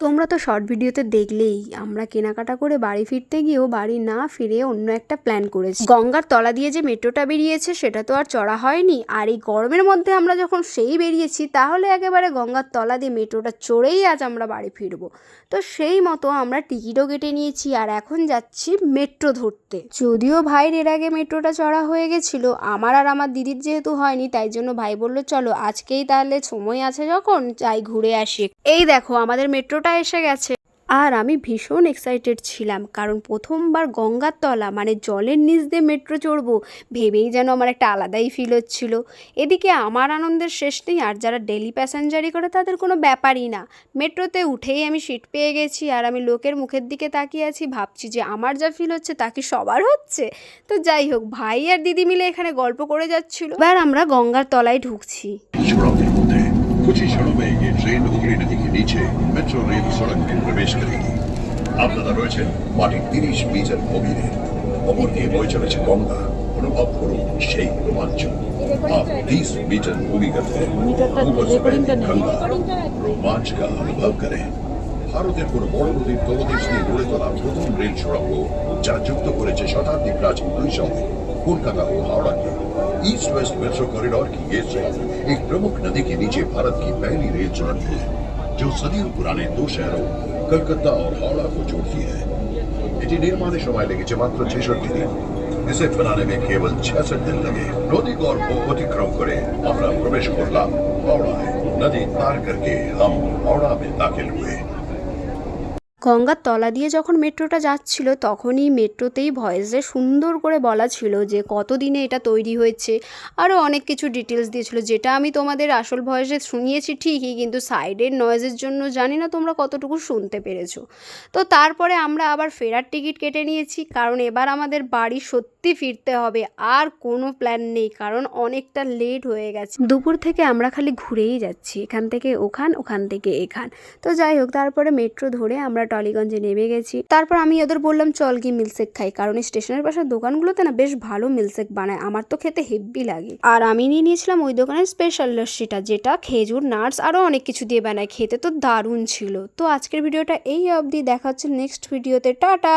তোমরা তো শর্ট ভিডিওতে দেখলেই, আমরা কেনাকাটা করে বাড়ি ফিরতে গিয়েও বাড়ি না ফিরে অন্য একটা প্ল্যান করেছি। গঙ্গার তলা দিয়ে যে মেট্রোটা বেরিয়েছে, সেটা তো আর চড়া হয়নি। আর এই গরমের মধ্যে আমরা যখন সেই বেরিয়েছি, তাহলে একেবারে গঙ্গার তলা দিয়ে মেট্রোটা চড়েই আজ আমরা বাড়ি ফিরবো। তো সেই মতো আমরা টিকিটও কেটে নিয়েছি আর এখন যাচ্ছি মেট্রো ধরতে। যদিও ভাইয়ের এর আগে মেট্রোটা চড়া হয়ে গেছিল, আমার আর আমার দিদির যেহেতু হয়নি, তাই জন্য ভাই বলল, চলো আজকেই তাহলে সময় আছে যখন, যাই ঘুরে আসি এই দেখো, আমাদের মেট্রোটা ফটোটা এসে গেছে। আর আমি ভীষণ এক্সাইটেড ছিলাম, কারণ প্রথমবার গঙ্গার তলা মানে জলের নিচ দিয়ে মেট্রো চড়বো, ভেবেই যেন আমার একটা আলাদাই ফিল হচ্ছিল। এদিকে আমার আনন্দের শেষ নেই, আর যারা ডেলি প্যাসেঞ্জারি করে তাদের কোনো ব্যাপারই না। মেট্রোতে উঠেই আমি সিট পেয়ে গেছি, আর আমি লোকের মুখের দিকে তাকিয়ে আছি, ভাবছি যে আমার যা ফিল হচ্ছে তা কি সবার হচ্ছে? তো যাই হোক, ভাই আর দিদি মিলে এখানে গল্প করে যাচ্ছিল। এবার আমরা গঙ্গার তলায় ঢুকছি। कुछ ही क्षणों में ये ट्रेन हुगली नदी के नीचे मेट्रो रेल सड़क में प्रवेश करेगी আপনারা রয়েছেন মাটির তিরিশ মিটার গভীরে অপর দিয়ে বয়ে চলেছে গঙ্গা অনুভব করুন সেই রোমাঞ্চ आप तीस मीटर भूमिगत है ऊपर से बहती गंगा रोमांच का अनुभव करें ভারতের কোন বড় নদীর তলদেশ নিয়ে গড়ে তোলা প্রথম রেল সুড়ঙ্গ যা যুক্ত করেছে শতাব্দী প্রাচীন দুই শহর कोलकाता और हावड़ा के ईस्ट वेस्ट मेट्रो कॉरिडोर की ये सड़क एक प्रमुख नदी के नीचे भारत की पहली रेल सुरंग है जो सदियों पुराने दो शहरों कलकत्ता और हावड़ा को जोड़ती है এটি নির্মাণে সময় লেগেছে মাত্র ছেষট্টি দিন इसे बनाने में केवल छियासठ दिन लगे नदी गौर को अतिक्रम করে আমরা প্রবেশ করলাম হাওড়ায় नदी पार करके हम हावड़ा में दाखिल हुए গঙ্গার তলা দিয়ে যখন মেট্রোটা যাচ্ছিল, তখনই মেট্রোতেই ভয়েসে সুন্দর করে বলা ছিল যে কতদিনে এটা তৈরি হয়েছে। আরও অনেক কিছু ডিটেলস দিয়েছিল, যেটা আমি তোমাদের আসল ভয়েসে শুনিয়েছি ঠিকই, কিন্তু সাইডের নয়েজের জন্য জানি না তোমরা কতটুকু শুনতে পেরেছ। তো তারপরে আমরা আবার ফেরার টিকিট কেটে নিয়েছি, কারণ এবার আমাদের বাড়ি সত্যি ফিরতে হবে, আর কোনো প্ল্যান নেই, কারণ অনেকটা লেট হয়ে গেছে। দুপুর থেকে আমরা খালি ঘুরেই যাচ্ছি, এখান থেকে ওখান ওখান থেকে এখান। তো যাই হোক, তারপরে মেট্রো ধরে আমরা টলিগঞ্জে নেমে গেছি। তারপর আমি ওদের বললাম, চল কি মিল্কশেক খাই। কারণ স্টেশনের পাশের দোকানগুলোতে না বেশ ভালো মিল্কশেক বানায়। আমার তো খেতে হেভি লাগে। আর আমি নিয়ে নিয়েছিলাম ওই দোকানের স্পেশাল লস্যিটা, যেটা খেজুর, নাটস আরও অনেক কিছু দিয়ে বানায়। খেতে তো দারুণ ছিল। তো আজকের ভিডিওটা এই অবধি। দেখা হচ্ছে নেক্সট ভিডিওতে টাটা!